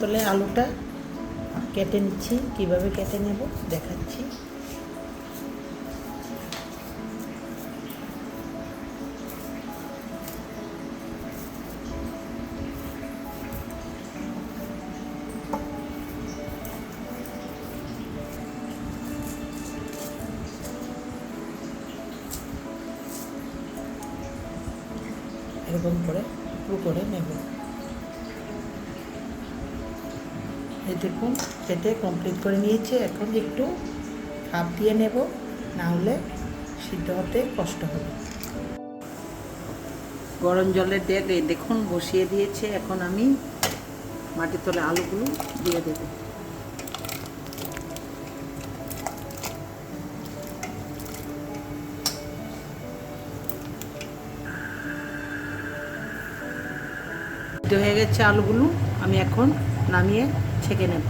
তলে আলুটা কেটে নিচ্ছি। কীভাবে কেটে নেব দেখাচ্ছি। এরকম করে টুকরো করে নেব। দেখুন কেটে কমপ্লিট করে নিয়েছি। এখন একটু ভাপ দিয়ে নেব, না হলে সিদ্ধ হতে কষ্ট হবে। গরম জলের ডেক দেখুন, বসিয়ে দিয়েছে। এখন আমি মাটির তলে আলুগুলো দিয়ে দেবো। হয়ে গেছে আলুগুলো। আমি এখন নামিয়ে ছেঁকে নেব।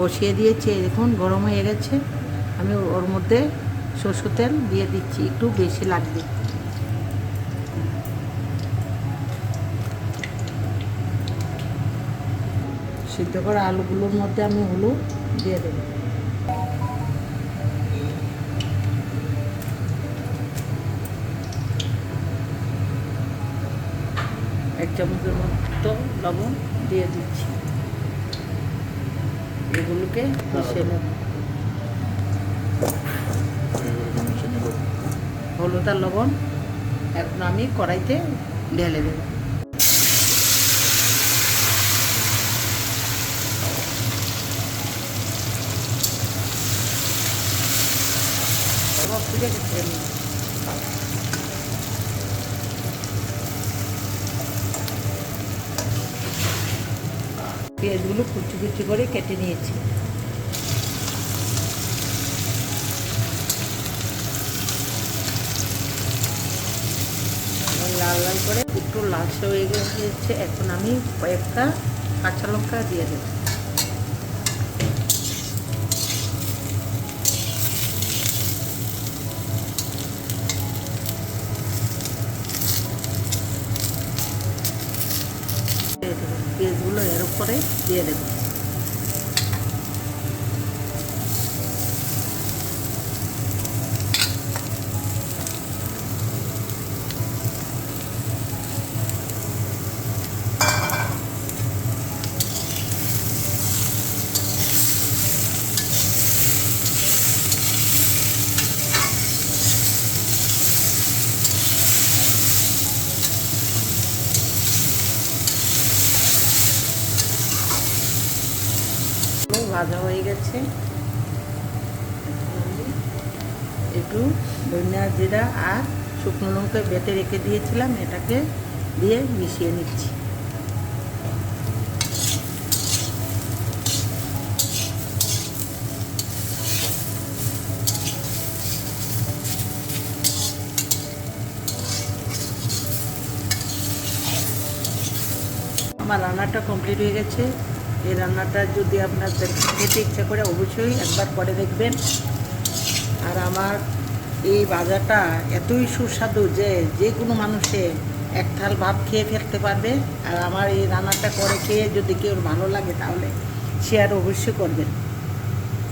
বসিয়ে দিয়েছি দেখুন, গরম হয়ে গেছে। আমি ওর মধ্যে সরষের তেল দিয়ে দিচ্ছি, একটু বেশি লাগবে। সিদ্ধ করা আলুগুলোর মধ্যে আমি হলুদ দিয়ে দেবো। এক চামচের মতো লবণ দিয়ে দিচ্ছি। এগুলোকে মিশিয়ে নেব। হলুদ আর লবণ এখন আমি কড়াইতে ঢেলে দেবো। পুড়ে গেছে পেঁয়াজগুলো কুচি কুচি করে কেটে নিয়েছি। লাল লাল করে একটু লাল হয়ে গেছে। এখন আমি কয়েকটা কাঁচা লঙ্কা দিয়ে দেবো দিয়ে দেবো পেঁয়াজগুলো এর উপরে দিয়ে দেবো। ভাজা হয়ে গেছে। একটু ধনিয়া জিরা আর শুকনো লঙ্কা বেটে রেখে দিয়েছিলাম, এটাকে দিয়ে মিশিয়ে নিচ্ছি। আমার রান্নাটা কমপ্লিট হয়ে গেছে। এই রান্নাটা যদি আপনার খেতে ইচ্ছা করে, অবশ্যই একবার করে দেখবেন। আর আমার এই বাজারটা এতই সুস্বাদু যে যে কোনো মানুষে এক থাল ভাত খেয়ে ফেলতে পারবে। আর আমার এই রান্নাটা করে খেয়ে যদি কেউ ভালো লাগে, তাহলে শেয়ার অবশ্যই করবেন।